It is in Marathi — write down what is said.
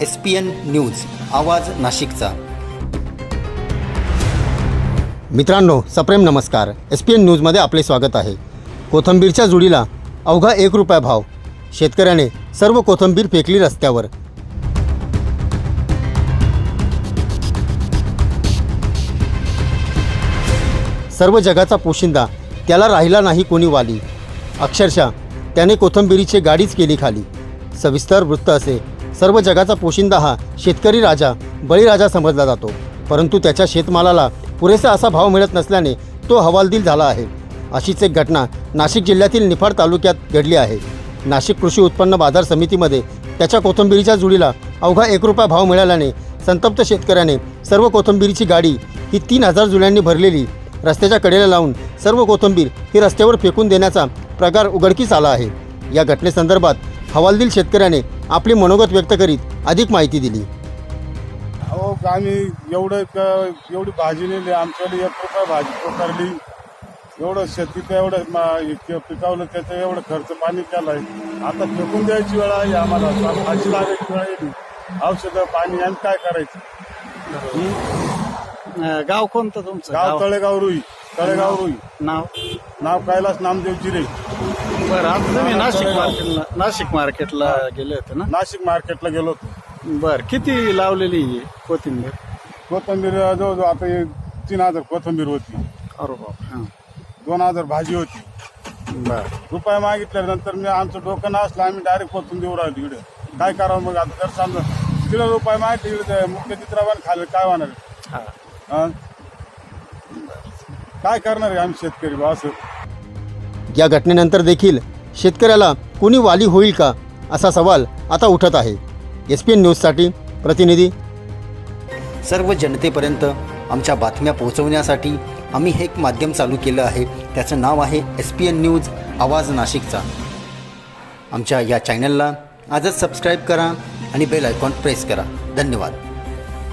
एस पी एन न्यूज आवाज नाशिकचा. मित्रांनो सप्रेम नमस्कार. एस पी एन न्यूजमध्ये आपले स्वागत आहे. कोथंबीरच्या जुडीला अवघा एक रुपया भाव. शेतकऱ्याने सर्व कोथंबीर फेकली रस्त्यावर. सर्व जगाचा पोशिंदा त्याला राहिला नाही कोणी वाली. अक्षरशः त्याने कोथंबिरीची गाडीच केली खाली. सविस्तर वृत्त असे. सर्व जगाचा पोशिंदा हा शेतकरी राजा बळीराजा समजला जातो. परंतु त्याच्या शेतमालाला पुरेसा असा भाव मिळत नसल्याने तो हवालदिल झाला आहे. अशीच एक घटना नाशिक जिल्ह्यातील निफाड तालुक्यात घडली आहे. नाशिक कृषी उत्पन्न बाजार समितीमध्ये त्याच्या कोथंबिरीच्या जुडीला अवघा एक रुपया भाव मिळाल्याने संतप्त शेतकऱ्याने सर्व कोथंबिरीची गाडी ही तीन हजार जुळ्यांनी भरलेली रस्त्याच्या कडेला लावून सर्व कोथंबीर ही रस्त्यावर फेकून देण्याचा प्रकार उघडकीस आला आहे. या घटनेसंदर्भात हवालदिल शेतकऱ्याने आपली मनोगत व्यक्त करीत अधिक माहिती दिली. अहो आम्ही एवढं क- एवढी भाजी नेली आमच्याकडे एक रुपया भाजी पकडली एवढं शेतीचं एवढं मा- हे के- पिकावलं त्याचं एवढं खर्च पाणी केलाय आता फेकून द्यायची वेळ आहे आम्हाला आता भाजी लागायची वेळ येईल औषधं पाणी आणि काय करायचं? अं, गाव कोणतं तुमचं? गाव तळेगाव रुई तळेगाव रुई. नाव? नाव कैलास नामदेव जिरे. बरं आता तुम्ही नाशिक मार्केटला नाशिक मार्केटला गेले होते ना? नाशिक मार्केटला गेलो होतो. बर किती लावलेली आहे कोथिंबीर? कोथंबीर जवळजवळ आता हे तीन हजार कोथंबीर होती. अरे बाप हां. दोन हजार भाजी होती. बर. रुपये मागितल्यानंतर मी आमचं डोकं नसलं आम्ही डायरेक्ट पोचून देऊ राहिलो इकडे. काय करावं मग आता जर समजा तिला रुपये मागितले इकडे मुख्य चित्राबान खाल्लं काय होणार? हा. हं? काय करणार आहे आम्ही शेतकरी बा असं? या घटनेनंतर देखील शेतकऱ्याला कुणी वाली होईल का असा सवाल आता उठत आहे. एस पी एन न्यूजसाठी प्रतिनिधी. सर्व जनतेपर्यंत आमच्या बातम्या पोहोचवण्यासाठी आम्ही हे एक माध्यम चालू केलं आहे. त्याचं नाव आहे एस पी एन न्यूज आवाज नाशिकचा. आमच्या या चॅनलला आजच सबस्क्राईब करा आणि बेल आयकॉन प्रेस करा. धन्यवाद.